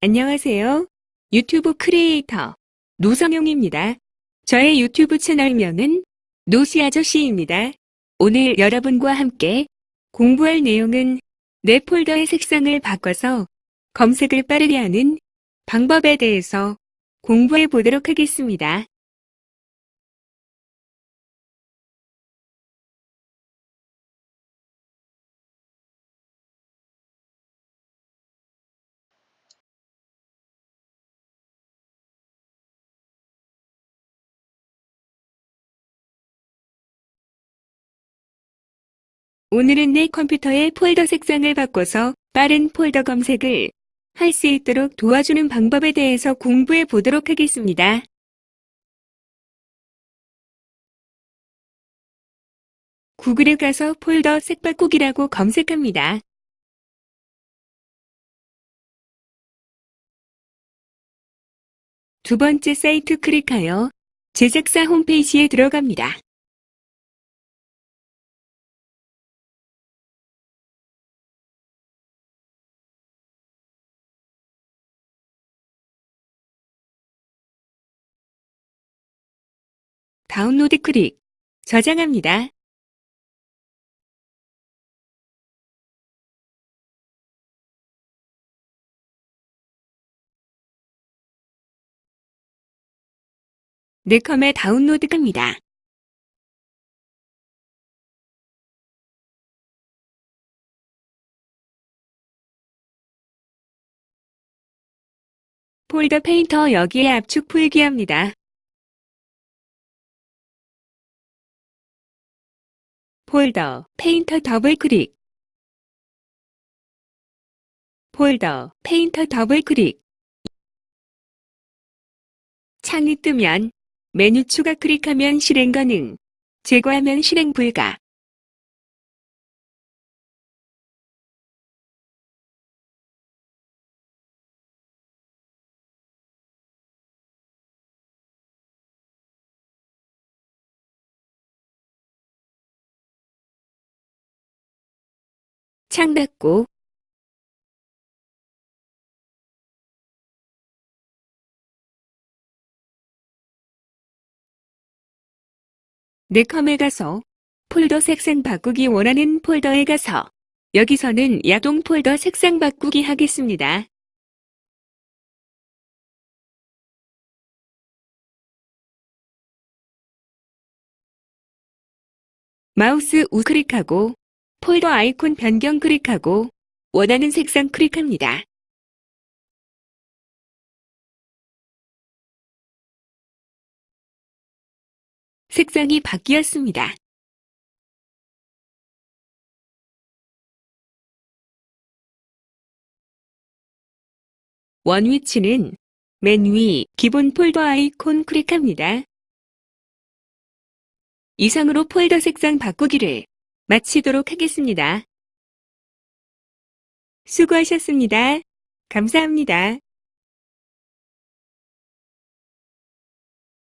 안녕하세요. 유튜브 크리에이터 노성용입니다. 저의 유튜브 채널명은 노시 아저씨입니다. 오늘 여러분과 함께 공부할 내용은 내 폴더의 색상을 바꿔서 검색을 빠르게 하는 방법에 대해서 공부해 보도록 하겠습니다. 오늘은 내 컴퓨터의 폴더 색상을 바꿔서 빠른 폴더 검색을 할 수 있도록 도와주는 방법에 대해서 공부해 보도록 하겠습니다. 구글에 가서 폴더 색 바꾸기라고 검색합니다. 두 번째 사이트 클릭하여 제작사 홈페이지에 들어갑니다. 다운로드 클릭, 저장합니다. 내 컴에 다운로드 갑니다. 폴더 페인터 여기에 압축 풀기합니다. 폴더, 페인터 더블 클릭. 폴더, 페인터 더블 클릭. 창이 뜨면 메뉴 추가 클릭하면 실행 가능. 제거하면 실행 불가. 창 닫고 내 컴에 가서 폴더 색상 바꾸기 원하는 폴더에 가서 여기서는 야동 폴더 색상 바꾸기 하겠습니다. 마우스 우클릭하고 폴더 아이콘 변경 클릭하고 원하는 색상 클릭합니다. 색상이 바뀌었습니다. 원 위치는 맨 위 기본 폴더 아이콘 클릭합니다. 이상으로 폴더 색상 바꾸기를 마치도록 하겠습니다. 수고하셨습니다. 감사합니다.